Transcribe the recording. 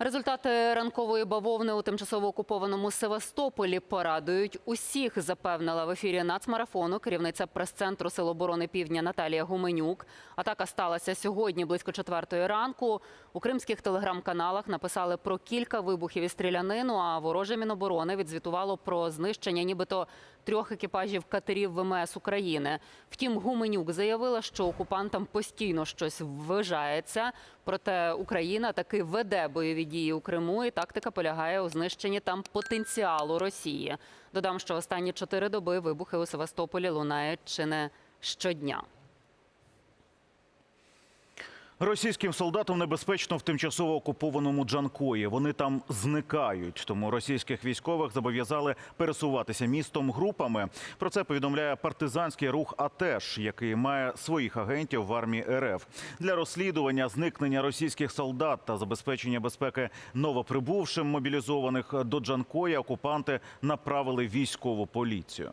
Результати ранкової бавовни у тимчасово окупованому Севастополі порадують усіх, запевнила в ефірі нацмарафону керівниця прес-центру Сил оборони Півдня Наталія Гуменюк. Атака сталася сьогодні близько четвертої ранку. У кримських телеграм-каналах написали про кілька вибухів і стрілянину. А вороже міноборони відзвітувало про знищення, нібито трьох екіпажів катерів ВМС України. Втім, Гуменюк заявила, що окупантам постійно щось ввижається. Проте Україна таки веде бойові дії у Криму, і тактика полягає у знищенні там потенціалу Росії. Додам, що останні чотири доби вибухи у Севастополі лунають чи не щодня. Російським солдатам небезпечно в тимчасово окупованому Джанкої. Вони там зникають. Тому російських військових зобов'язали пересуватися містом групами. Про це повідомляє партизанський рух АТЕШ, який має своїх агентів в армії РФ для розслідування зникнення російських солдат та забезпечення безпеки новоприбувшим мобілізованих до Джанкої. Окупанти направили військову поліцію.